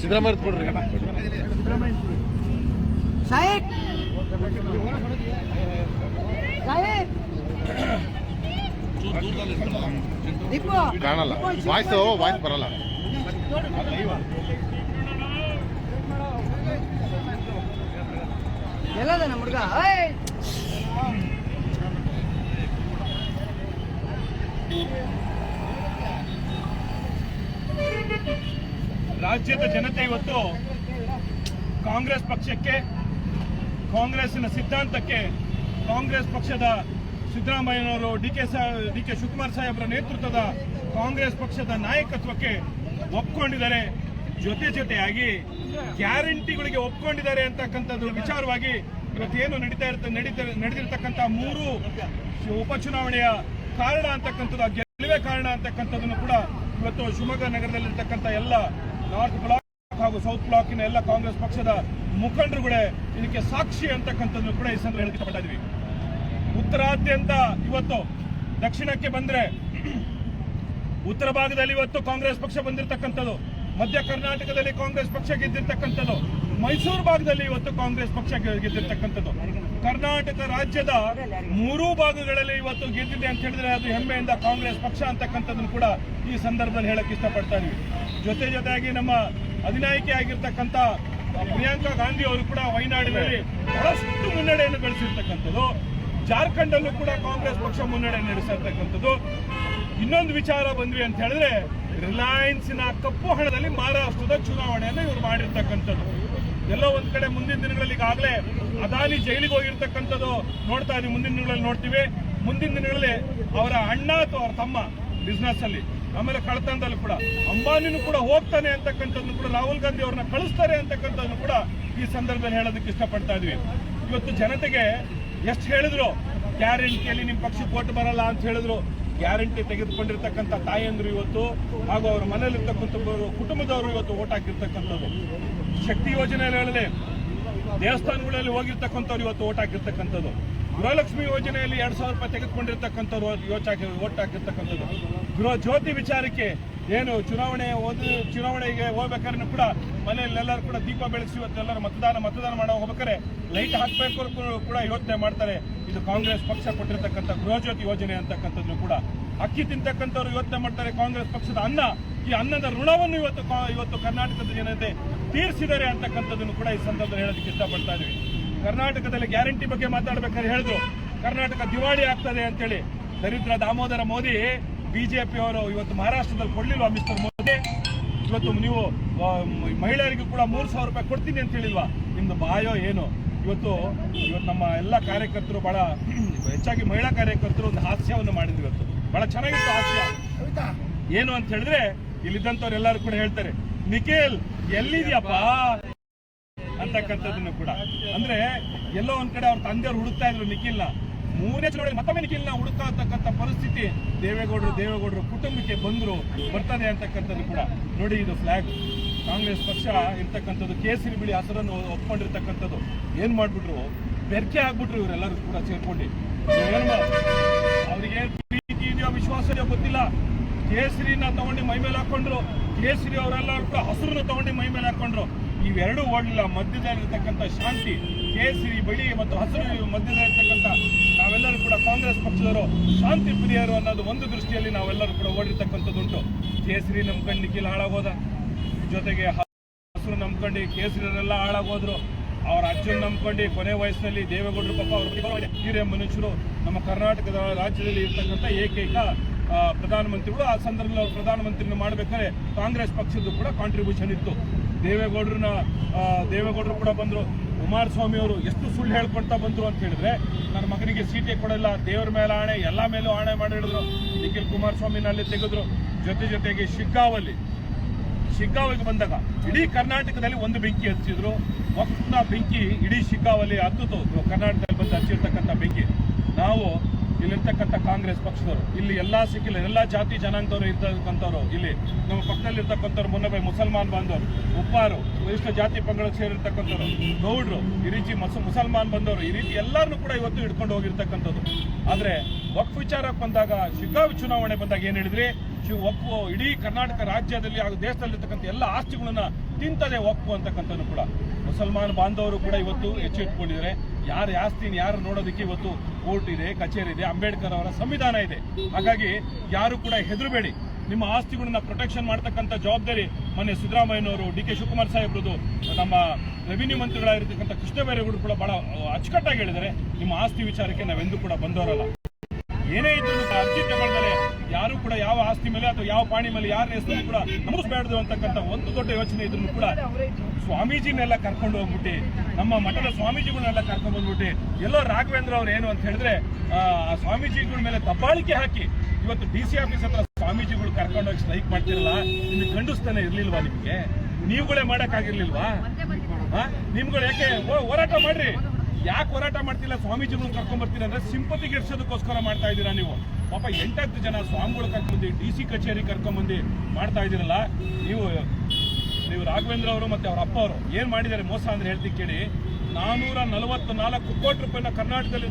ಸಿದ್ದರಾಮಯ್ಯ ಕೊಡ್ರಿ ಸಾಹೇಬ್ ಸಾಹೇಬ್ ದೀಪು ಕಾಣಲ್ಲ voice voice ಬರಲ್ಲ ಎಲ್ಲದ ನಮ್ಮ ಹುಡುಗ ರಾಜ್ಯದ ಜನತೆ ಇವತ್ತು ಕಾಂಗ್ರೆಸ್ ಪಕ್ಷಕ್ಕೆ ಕಾಂಗ್ರೆಸ್ನ ಸಿದ್ಧಾಂತಕ್ಕೆ, ಕಾಂಗ್ರೆಸ್ ಪಕ್ಷದ ಸಿದ್ದರಾಮಯ್ಯನವರು ಡಿ ಕೆ ಸಾ ಡಿ ಕೆ ಶಿವಕುಮಾರ್ ಸಾಹೇಬರ ನೇತೃತ್ವದ ಕಾಂಗ್ರೆಸ್ ಪಕ್ಷದ ನಾಯಕತ್ವಕ್ಕೆ ಒಪ್ಕೊಂಡಿದ್ದಾರೆ. ಜೊತೆ ಜೊತೆಯಾಗಿ ಗ್ಯಾರಂಟಿಗಳಿಗೆ ಒಪ್ಕೊಂಡಿದ್ದಾರೆ ಅಂತಕ್ಕಂಥದ್ದು ವಿಚಾರವಾಗಿ ಇವತ್ತೇನು ನಡೀತಾ ಇರ್ತ, ನಡೀತಾ, ನಡೆದಿರ್ತಕ್ಕಂಥ ಮೂರು ಉಪಚುನಾವಣೆಯ ಕಾರಣ ಅಂತಕ್ಕಂಥದ್ದು, ಆ ಗೆಲುವೆ ಕಾರಣ ಅಂತಕ್ಕಂಥದ್ದನ್ನು ಕೂಡ ಇವತ್ತು ಶಿವಮೊಗ್ಗ ನಗರದಲ್ಲಿರ್ತಕ್ಕಂಥ ಎಲ್ಲ ನಾರ್ತ್ ಬ್ಲಾಕ್ ಹಾಗೂ ಸೌತ್ ಬ್ಲಾಕಿನ ಎಲ್ಲ ಕಾಂಗ್ರೆಸ್ ಪಕ್ಷದ ಮುಖಂಡರುಗಳೇ ಇದಕ್ಕೆ ಸಾಕ್ಷಿ ಅಂತಕ್ಕಂಥದ್ದು ಕೂಡ ಈ ಸಂದರ್ಭ ಹೇಳಕ್ಕೆ ಇದೀವಿ. ಉತ್ತರಾದ್ಯಂತ ಇವತ್ತು ದಕ್ಷಿಣಕ್ಕೆ ಬಂದ್ರೆ ಉತ್ತರ ಭಾಗದಲ್ಲಿ ಇವತ್ತು ಕಾಂಗ್ರೆಸ್ ಪಕ್ಷ ಬಂದಿರತಕ್ಕಂಥದ್ದು. ಮಧ್ಯ ಕರ್ನಾಟಕದಲ್ಲಿ ಕಾಂಗ್ರೆಸ್ ಪಕ್ಷ ಗೆದ್ದಿರ್ತಕ್ಕಂಥದ್ದು. ಮೈಸೂರು ಭಾಗದಲ್ಲಿ ಇವತ್ತು ಕಾಂಗ್ರೆಸ್ ಪಕ್ಷ ಗೆದ್ದಿರ್ತಕ್ಕಂಥದ್ದು. ಕರ್ನಾಟಕ ರಾಜ್ಯದ ಮೂರೂ ಭಾಗಗಳಲ್ಲಿ ಇವತ್ತು ಗೆದ್ದಿದೆ ಅಂತ ಹೇಳಿದ್ರೆ ಅದು ಹೆಮ್ಮೆಯಿಂದ ಕಾಂಗ್ರೆಸ್ ಪಕ್ಷ ಅಂತಕ್ಕಂಥದ್ದನ್ನು ಕೂಡ ಈ ಸಂದರ್ಭದಲ್ಲಿ ಹೇಳಕ್ ಇಷ್ಟಪಡ್ತಾ ಜೊತೆ ಜೊತೆಯಾಗಿ ನಮ್ಮ ಅಧಿನಾಯಕಿ ಆಗಿರ್ತಕ್ಕಂಥ ಪ್ರಿಯಾಂಕಾ ಗಾಂಧಿ ಅವರು ಕೂಡ ವಯನಾಡಿನಲ್ಲಿ ಬಹಳಷ್ಟು ಮುನ್ನಡೆಯನ್ನು ಗಳಿಸಿರ್ತಕ್ಕಂಥದ್ದು ಜಾರ್ಖಂಡ್ ಅಲ್ಲೂ ಕೂಡ ಕಾಂಗ್ರೆಸ್ ಪಕ್ಷ ಮುನ್ನಡೆ ನಡೆಸಿರ್ತಕ್ಕಂಥದ್ದು. ಇನ್ನೊಂದು ವಿಚಾರ ಬಂದ್ವಿ ಅಂತ ಹೇಳಿದ್ರೆ, ರಿಲಯನ್ಸ್ನ ಕಪ್ಪು ಹಣದಲ್ಲಿ ಮಹಾರಾಷ್ಟ್ರದ ಚುನಾವಣೆಯನ್ನು ಇವರು ಮಾಡಿರ್ತಕ್ಕಂಥದ್ದು. ಎಲ್ಲೋ ಒಂದ್ ಕಡೆ ಮುಂದಿನ ದಿನಗಳಲ್ಲಿ ಈಗಾಗಲೇ ಅದಾನಿ ಜೈಲಿಗೆ ಹೋಗಿರ್ತಕ್ಕಂಥದ್ದು ನೋಡ್ತಾ ಇದೀವಿ. ಮುಂದಿನ ದಿನಗಳಲ್ಲಿ ನೋಡ್ತೀವಿ. ಮುಂದಿನ ದಿನಗಳಲ್ಲಿ ಅವರ ಅಣ್ಣ ಅಥವಾ ಅವರ ತಮ್ಮ ಬಿಸ್ನೆಸ್ ಅಲ್ಲಿ ಆಮೇಲೆ ಕಳತನದಲ್ಲಿ ಕೂಡ ಅಂಬಾನಿನೂ ಕೂಡ ಹೋಗ್ತಾನೆ ಅಂತಕ್ಕಂಥದ್ದು ಕೂಡ ರಾಹುಲ್ ಗಾಂಧಿ ಅವ್ರನ್ನ ಕಳಿಸ್ತಾರೆ ಅಂತಕ್ಕಂಥದ್ದು ಕೂಡ ಈ ಸಂದರ್ಭದಲ್ಲಿ ಹೇಳೋದಕ್ಕೆ ಇಷ್ಟಪಡ್ತಾ ಇದ್ವಿ. ಇವತ್ತು ಜನತೆಗೆ ಎಷ್ಟು ಹೇಳಿದ್ರು, ಗ್ಯಾರಂಟಿಯಲ್ಲಿ ನಿಮ್ಮ ಪಕ್ಷಕ್ಕೆ ಓಟ್ ಬರಲ್ಲ ಅಂತ ಹೇಳಿದ್ರು. ಗ್ಯಾರಂಟಿ ತೆಗೆದುಕೊಂಡಿರ್ತಕ್ಕಂಥ ತಾಯಂದ್ರು ಇವತ್ತು ಹಾಗೂ ಅವರ ಮನೆಯಲ್ಲಿರ್ತಕ್ಕಂಥ ಕುಟುಂಬದವರು ಇವತ್ತು ಓಟ್ ಹಾಕಿರ್ತಕ್ಕಂಥದ್ದು. ಶಕ್ತಿ ಹೇಳದೆ ದೇವಸ್ಥಾನಗಳಲ್ಲಿ ಹೋಗಿರ್ತಕ್ಕಂಥವ್ರು ಇವತ್ತು ಓಟ್ ಹಾಕಿರ್ತಕ್ಕಂಥದ್ದು. ಗೃಹಲಕ್ಷ್ಮಿ ಯೋಜನೆಯಲ್ಲಿ ಎರಡು ಸಾವಿರ ರೂಪಾಯಿ ತೆಗೆದುಕೊಂಡಿರ್ತಕ್ಕಂಥವ್ರು ಯೋಚಾಕಿ ಓಟ್ ಹಾಕಿರ್ತಕ್ಕಂಥದ್ದು ಗೃಹ ಜ್ಯೋತಿ ವಿಚಾರಕ್ಕೆ ಏನು ಚುನಾವಣೆ ಓದು, ಚುನಾವಣೆಗೆ ಹೋಗ್ಬೇಕಾದ್ರೆ ಕೂಡ ಮನೆಯಲ್ಲಿ ಎಲ್ಲರೂ ಕೂಡ ದೀಪ ಬೆಳೆಸಿ ಇವತ್ತು ಎಲ್ಲರೂ ಮತದಾನ ಮತದಾನ ಮಾಡೋ ಹೋಗ್ಬೇಕಾದ್ರೆ ಲೈಟ್ ಹಾಕಬೇಕು ಕೂಡ ಯೋಚನೆ ಮಾಡ್ತಾರೆ. ಇದು ಕಾಂಗ್ರೆಸ್ ಪಕ್ಷ ಕೊಟ್ಟಿರ್ತಕ್ಕಂಥ ಗೃಹಜ್ಯೋತಿ ಯೋಜನೆ ಅಂತಕ್ಕಂಥದ್ದು ಕೂಡ. ಅಕ್ಕಿ ತಿಂತಕ್ಕಂಥವ್ರು ಯೋಚನೆ ಮಾಡ್ತಾರೆ ಕಾಂಗ್ರೆಸ್ ಪಕ್ಷದ ಅನ್ನ. ಈ ಅನ್ನದ ಋಣವನ್ನು ಇವತ್ತು ಇವತ್ತು ಕರ್ನಾಟಕದ ಜನತೆ ತೀರಿಸಿದ್ದಾರೆ ಅಂತಕ್ಕಂಥದ್ದನ್ನು ಕೂಡ ಈ ಸಂದರ್ಭದಲ್ಲಿ ಹೇಳೋದಕ್ಕೆ ಇಷ್ಟಪಡ್ತಾ ಇದೀವಿ. ಕರ್ನಾಟಕದಲ್ಲಿ ಗ್ಯಾರಂಟಿ ಬಗ್ಗೆ ಮಾತಾಡ್ಬೇಕಾದ್ರೆ ಹೇಳಿದ್ರು. ಕರ್ನಾಟಕ ದಿವಾಳಿ ಆಗ್ತದೆ ಅಂತೇಳಿ. ದರಿದ್ರ ದಾಮೋದರ ಮೋದಿ ಬಿಜೆಪಿ ಅವರು ಇವತ್ತು ಮಹಾರಾಷ್ಟ್ರದಲ್ಲಿ ಕೊಡ್ಲಿಲ್ವಾ ಮಿಸ್ಟರ್ ಮೋದಿ? ಇವತ್ತು ನೀವು ಮಹಿಳೆಯರಿಗೂ ಕೂಡ ಮೂರ್ ಸಾವಿರ ರೂಪಾಯಿ ಕೊಡ್ತೀನಿ ಅಂತ ಹೇಳಿಲ್ವಾ? ನಿಮ್ದು ಬಾಯೋ ಏನು? ಇವತ್ತು ಇವತ್ತು ನಮ್ಮ ಎಲ್ಲ ಕಾರ್ಯಕರ್ತರು ಬಹಳ ಹೆಚ್ಚಾಗಿ ಮಹಿಳಾ ಕಾರ್ಯಕರ್ತರು ಒಂದು ಹಾಸ್ಯವನ್ನು ಮಾಡಿದ್ರು ಇವತ್ತು. ಬಹಳ ಚೆನ್ನಾಗಿತ್ತು ಹಾಸ್ಯ. ಏನು ಅಂತ ಹೇಳಿದ್ರೆ ಇಲ್ಲಿದ್ದಂಥವ್ರು ಎಲ್ಲರೂ ಕೂಡ ಹೇಳ್ತಾರೆ ನಿಖಿಲ್ ಎಲ್ಲಿದ್ಯಪ್ಪ? ಅಂತಕ್ಕಂಥದ್ದನ್ನು ಕೂಡ. ಅಂದ್ರೆ ಎಲ್ಲೋ ಒಂದ್ ಕಡೆ ಅವ್ರ ತಂದೆಯವ್ರು ಹುಡುಕ್ತಾ ಇದ್ರು ನಿಖಿಲ್ನ. ಮೂರನೇ ಚುನಾವಣೆ ಮತ್ತೊಮ್ಮೆ ನಿಖಿಲ್ನ ಹುಡುಕ್ತಾ ಇರ್ತಕ್ಕಂಥ ಪರಿಸ್ಥಿತಿ ದೇವೇಗೌಡರು ದೇವೇಗೌಡರು ಕುಟುಂಬಕ್ಕೆ ಬಂದ್ರು, ಬರ್ತದೆ ಅಂತಕ್ಕಂಥದ್ದು ಕೂಡ. ನೋಡಿ ಇದು ಫ್ಲಾಗ್ ಕಾಂಗ್ರೆಸ್ ಪಕ್ಷ ಇರ್ತಕ್ಕಂಥದ್ದು ಕೇಸರಿ ಬಿಳಿ ಹಸರನ್ನು ಒಪ್ಕೊಂಡಿರ್ತಕ್ಕಂಥದ್ದು. ಏನ್ ಮಾಡ್ಬಿಟ್ರು? ಬೆರ್ಕೆ ಆಗ್ಬಿಟ್ರು ಇವರೆಲ್ಲರೂ ಕೂಡ ಸೇರ್ಕೊಂಡು. ಅವ್ರಿಗೆ ಪ್ರೀತಿ ಇದೆಯೋ ವಿಶ್ವಾಸ ಇದೆಯೋ ಗೊತ್ತಿಲ್ಲ. ಕೇಸರಿನ ತಗೊಂಡು ಮೈ ಮೇಲೆ ಹಾಕೊಂಡ್ರು. ಕೇಸರಿ ಅವರೆಲ್ಲರೂ ಕೂಡ ಹಸಿರನ್ನ ತಗೊಂಡು ಮೈ ಮೇಲೆ ಹಾಕೊಂಡ್ರು. ಇವೆರಡೂ ಓಡಲಿಲ್ಲ, ಮಧ್ಯದಲ್ಲಿರ್ತಕ್ಕಂಥ ಶಾಂತಿ, ಕೇಸರಿ, ಬಳಿ ಮತ್ತು ಹಸಿರು ಮಧ್ಯದಲ್ಲಿರ್ತಕ್ಕಂಥ ನಾವೆಲ್ಲರೂ ಕೂಡ ಕಾಂಗ್ರೆಸ್ ಪಕ್ಷದವರು, ಶಾಂತಿ ಪ್ರಿಯರು ಅನ್ನೋದು ಒಂದು ದೃಷ್ಟಿಯಲ್ಲಿ ನಾವೆಲ್ಲರೂ ಕೂಡ ಓಡಿರ್ತಕ್ಕಂಥದ್ದುಂಟು. ಕೇಸರಿ ನಂಬ್ಕೊಂಡು ನಿಖಿಲ್ ಹಾಳಾಗೋದ? ಜೊತೆಗೆ ಹಸಿರು ನಂಬ್ಕೊಂಡು ಕೇಸರಿಯರೆಲ್ಲ ಹಾಳಾಗೋದ್ರು. ಅವರ ಅಜ್ಜನ್ ನಂಬ್ಕೊಂಡು ಕೊನೆ ವಯಸ್ಸಿನಲ್ಲಿ ದೇವೇಗೌಡರು ಪಾಪ ಅವರು ಹಿರಿಯ ಮನುಷ್ಯರು ನಮ್ಮ ಕರ್ನಾಟಕದ ರಾಜ್ಯದಲ್ಲಿ ಇರ್ತಕ್ಕಂಥ ಏಕೈಕ ಪ್ರಧಾನಮಂತ್ರಿಗಳು. ಆ ಸಂದರ್ಭದಲ್ಲಿ ಅವರು ಪ್ರಧಾನಮಂತ್ರಿನ ಮಾಡಬೇಕಾದ್ರೆ ಕಾಂಗ್ರೆಸ್ ಪಕ್ಷದ್ದು ಕೂಡ ಕಾಂಟ್ರಿಬ್ಯೂಷನ್ ಇತ್ತು. ದೇವೇಗೌಡರನ್ನ ದೇವೇಗೌಡರು ಕೂಡ ಬಂದರು. ಕುಮಾರಸ್ವಾಮಿ ಅವರು ಎಷ್ಟು ಸುಳ್ಳು ಹೇಳ್ಕೊಳ್ತಾ ಬಂದರು ಅಂತ ಹೇಳಿದ್ರೆ, ನನ್ನ ಮಗನಿಗೆ ಸೀಟೇ ಕೊಡಲ್ಲ, ದೇವರ ಮೇಲೆ ಆಣೆ, ಎಲ್ಲ ಮೇಲೂ ಆಣೆ ಮಾಡಿ ಹೇಳಿದ್ರು ನಿಖಿಲ್ ಕುಮಾರಸ್ವಾಮಿನಲ್ಲಿ ತೆಗೆದ್ರು. ಜೊತೆ ಜೊತೆಗೆ ಶಿಗ್ಗಾವಲ್ಲಿ. ಶಿಗ್ಗಾವಿಗೆ ಬಂದಾಗ ಇಡೀ ಕರ್ನಾಟಕದಲ್ಲಿ ಒಂದು ಬೆಂಕಿ ಹಚ್ಚಿದ್ರು. ಒಕ್ಕನ ಬೆಂಕಿ ಇಡೀ ಶಿಗ್ಗಾವಲ್ಲಿ ಹತ್ತಿತು ಕರ್ನಾಟಕದಲ್ಲಿ ಬಂದು ಹಚ್ಚಿರ್ತಕ್ಕಂಥ ಬೆಂಕಿ. ನಾವು ಇಲ್ಲಿರ್ತಕ್ಕಂಥ ಕಾಂಗ್ರೆಸ್ ಪಕ್ಷದವರು, ಇಲ್ಲಿ ಎಲ್ಲಾ ಸಿಕ್ಕಿಲ್ಲ, ಎಲ್ಲ ಜಾತಿ ಜನಾಂಗದವರು ಇರ್ತಕ್ಕಂಥವ್ರು, ಇಲ್ಲಿ ನಮ್ಮ ಪಕ್ಕದಲ್ಲಿರ್ತಕ್ಕಂಥವ್ರು ಮುನ್ನಬೈ ಮುಸಲ್ಮಾನ್ ಬಾಂಧವರು ಉಪ್ಪಾರು ವರಿಷ್ಠ ಜಾತಿ ಪಂಗಡಕ್ಕೆ ಸೇರಿರ್ತಕ್ಕಂಥವ್ರು, ಗೌಡ್ರು, ಈ ರೀತಿ ಮಸ, ಮುಸಲ್ಮಾನ್ ಬಂದವರು, ಈ ರೀತಿ ಎಲ್ಲರನ್ನೂ ಕೂಡ ಇವತ್ತು ಹಿಡ್ಕೊಂಡು ಹೋಗಿರ್ತಕ್ಕಂಥದ್ದು. ಆದರೆ ವಕ್ಫ್ ವಿಚಾರಕ್ಕೆ ಬಂದಾಗ, ಶಿಗ್ಗಾವಿ ಚುನಾವಣೆ ಬಂದಾಗ ಏನು ಹೇಳಿದ್ರಿ? ಒಪ್ಪು ಇಡೀ ಕರ್ನಾಟಕ ರಾಜ್ಯದಲ್ಲಿ ಹಾಗೂ ದೇಶದಲ್ಲಿರ್ತಕ್ಕಂಥ ಎಲ್ಲ ಆಸ್ತಿಗಳನ್ನ ತಿಂತದೆ ಒಪ್ಪು ಅಂತಕ್ಕಂಥದ್ದು ಕೂಡ. ಮುಸಲ್ಮಾನ್ ಬಾಂಧವರು ಕೂಡ ಇವತ್ತು ಎಚ್ಚೆತ್ಕೊಂಡಿದ್ದಾರೆ ಯಾರ ಆಸ್ತಿನ ಯಾರು ನೋಡೋದಕ್ಕೆ ಇವತ್ತು ಕೋರ್ಟ್ ಇದೆ, ಕಚೇರಿ ಇದೆ, ಅಂಬೇಡ್ಕರ್ ಅವರ ಸಂವಿಧಾನ ಇದೆ. ಹಾಗಾಗಿ ಯಾರು ಕೂಡ ಹೆದರಬೇಡಿ. ನಿಮ್ಮ ಆಸ್ತಿಗಳನ್ನ ಪ್ರೊಟೆಕ್ಷನ್ ಮಾಡ್ತಕ್ಕಂಥ ಜವಾಬ್ದಾರಿ ಮೊನ್ನೆ ಸಿದ್ದರಾಮಯ್ಯನವರು, ಡಿ ಕೆ ಶಿವಕುಮಾರ್ ಸಾಹೇಬ್ರದ್ದು, ನಮ್ಮ ರೆವಿನ್ಯೂ ಮಂತ್ರಿಗಳಾಗಿರ್ತಕ್ಕಂಥ ಕೃಷ್ಣ ಬೈರೇಗೌಡರು ಕೂಡ ಬಹಳ ಅಚ್ಚುಕಟ್ಟಾಗಿ ಹೇಳಿದ್ದಾರೆ. ನಿಮ್ಮ ಆಸ್ತಿ ವಿಚಾರಕ್ಕೆ ನಾವೆಂದೂ ಕೂಡ ಬಂದವರಲ್ಲ. ಏನೇ ಇದ್ರು ಅರ್ಜಿ ತಗೊಳ್ತಾರೆ ಯಾರು ಕೂಡ ಯಾವ ಆಸ್ತಿ ಮೇಲೆ ಅಥವಾ ಯಾವ ಪಾಣಿ ಮೇಲೆ ಯಾರ ಹೆಸರು ಕೂಡ ನಮಗಿಸ್ಬಾರ್ದು ಅಂತಕ್ಕಂಥ ಒಂದು ದೊಡ್ಡ ಯೋಚನೆ ಇದ್ರು ಕೂಡ ಸ್ವಾಮೀಜಿನೆಲ್ಲ ಕರ್ಕೊಂಡು ಹೋಗ್ಬಿಟ್ಟು, ನಮ್ಮ ಮಠದ ಸ್ವಾಮೀಜಿಗಳನ್ನೆಲ್ಲ ಕರ್ಕೊಂಡು ಬಂದ್ಬಿಟ್ಟು, ಎಲ್ಲೋ ರಾಘವೇಂದ್ರ ಅವ್ರು ಏನು ಅಂತ ಹೇಳಿದ್ರೆ, ಆ ಸ್ವಾಮೀಜಿಗಳ ಮೇಲೆ ದಬ್ಬಾಳಿಕೆ ಹಾಕಿ ಇವತ್ತು ಡಿ ಸಿ ಆಫೀಸ್ ಹತ್ರ ಸ್ವಾಮೀಜಿಗಳು ಕರ್ಕೊಂಡೋಗಿ ಸ್ಟ್ರೈಕ್ ಮಾಡ್ತಿರಲ್ಲ, ನಿಮ್ಗೆ ಖಂಡಿಸ್ತಾನೆ ಇರ್ಲಿಲ್ವಾ ನಿಮಗೆ? ನೀವುಗಳೇ ಮಾಡಕ್ಕಾಗಿರ್ಲಿಲ್ವಾ? ನಿಮ್ಗಳು ಯಾಕೆ ಹೋರಾಟ ಮಾಡ್ರಿ. ಯಾಕೆ ಹೋರಾಟ ಮಾಡ್ತಿಲ್ಲ? ಸ್ವಾಮೀಜಿಗಳನ್ನ ಕರ್ಕೊಂಡ್ ಬರ್ತೀನಿ ಅಂದ್ರೆ ಸಿಂಪತಿ ಗೆಡ್ಸೋದಕ್ಕೋಸ್ಕರ ಮಾಡ್ತಾ ಇದ್ದೀರಾ ನೀವು? ಪಾಪ ಎಂಟತ್ತು ಜನ ಸ್ವಾಮಿಗಳು ಕರ್ಕೊಂಡ್ಬಂದು ಡಿ ಸಿ ಕಚೇರಿ ಕರ್ಕೊಂಡ್ಬಂದು ಮಾಡ್ತಾ ಇದ್ದೀರಲ್ಲ, ನೀವು ನೀವು ರಾಘವೇಂದ್ರ ಅವರು ಮತ್ತೆ ಅವ್ರ ಅಪ್ಪ ಅವರು ಏನ್ ಮಾಡಿದ್ದಾರೆ ಮೋಸ ಅಂದ್ರೆ ಹೇಳ್ತೀನಿ ಕೇಳಿ. ನಾನೂರ ನಲವತ್ತು ನಾಲ್ಕು ಕೋಟಿ ರೂಪಾಯಿನ ಕರ್ನಾಟಕದಲ್ಲಿ